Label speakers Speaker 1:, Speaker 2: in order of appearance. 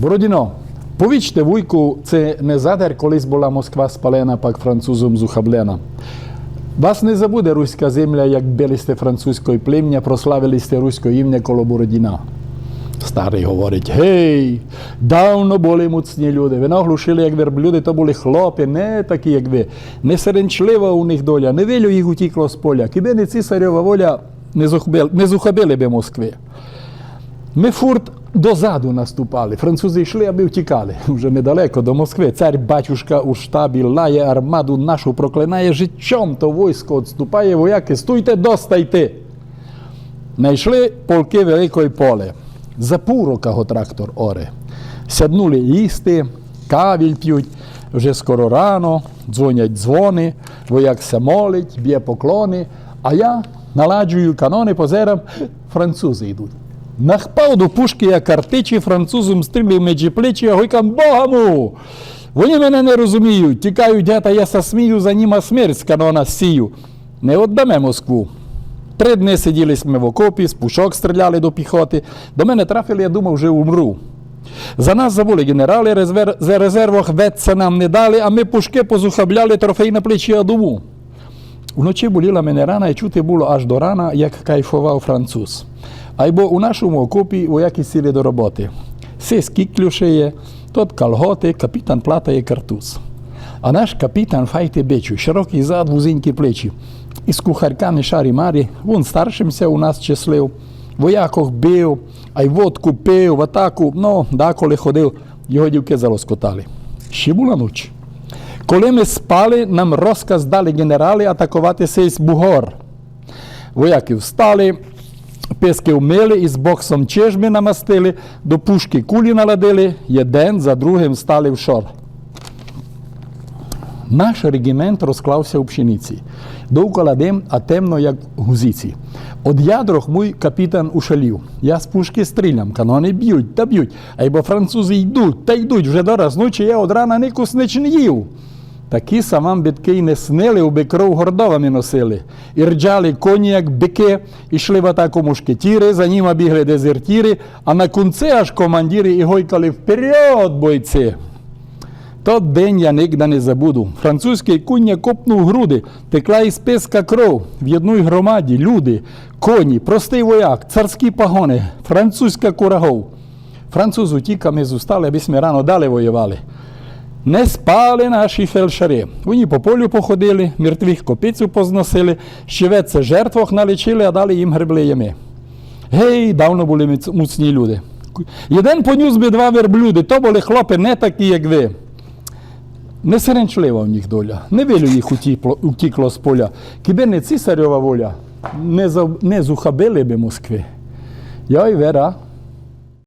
Speaker 1: Бородіно, повічте вуйку, це не задер, колись була Москва спалена, пак французом зухаблена. Вас не забуде руська земля, як били французької плем'я, прославили сте руське ім'я коло Бородіна. Старий говорить: гей, давно були моцні люди. Ви наглушили, як верблюди, то були хлопи, не такі, як ви. Не серенчлива у них доля, не вилю їх утікло з поля. Кіби не цісарєва воля, не зухабили би Москви. Ми фурт дозаду наступали. Французи йшли, аби втікали. Вже недалеко до Москви. Цар батюшка у штабі лає армаду нашу, проклинає життям, то військо відступає, вояки, стуйте, достайте. Найшли полки великої поле. За піврока трактор оре. Сяднули їсти, кавіль п'ють, вже скоро рано, дзвонять дзвони, вояк се молить, б'є поклони, а я наладжую канони, позерам, французи йдуть. Нахпав до пушки, я картичі, французом стрілів межі плечі, а гойкам Богому! Вони мене не розуміють, тікають гета, я са смію, за німа смерть з канона сію. Не віддаме Москву. Три дні сиділи ми в окопі, з пушок стріляли до піхоти. До мене трафили, я думав, вже умру. За нас забули генерали, за резервах ветца нам не дали, а ми пушки позухабляли трофей на плечі адову. Вночі боліла мене рана, і чути було аж до рана, як кайфував француз. Айбо у нашому окопі вояки сіли до роботи. Сиски клюшеє, тот калготи, капітан платає картуз. А наш капітан файте бичу, широкий зад, вузенькі плечі. Із кухарками шарі марі, він старшимся у нас числив. Воякох бив, а й водку пив, в атаку, ну, деколи ходив, його дівки залоскотали. Ще була ніч. Коли ми спали, нам розказ дали генерали атакувати сей Бугор. Вояки встали, писки вмили і з боксом чижми намастили, до пушки кулі наладили, один за другим стали в шор. Наш регімент розклався у пшениці. Довкола дим, а темно, як гузиці. Од ядрох мій капітан ушалів. Я з пушки стрілям, канони б'ють та б'ють. А й бо французи йдуть та йдуть вже до раз ночі я од рана ні куснич не їв. Такі самам битки й не снили, уби кров гордовами носили. І рджали коні, як бики, і йшли в атаку мушкетіри, за ними бігли дезертіри, а на кінці аж командири і гойкали вперед, бойці. Тот день я нігде не забуду. Французький куння копнув груди, текла із писка кров. В одній громаді люди, коні, простий вояк, царські погони, французька курагов. Француз утік, а ми зустали, аби ми рано далі воювали. Не спали наші фельдшери. Вони по полю походили, мертвих копицю позносили, щевеце жертвох налічили, а далі їм гребли ями. Гей, давно були муцні люди. Один поніс би два верблюди, то були хлопи не такі, як ви. Не сиренчлива в них доля, не вилю їх утікло, утікло з поля. Кіби не цісарьова воля, не, не зухабили би Москви. Я й вера,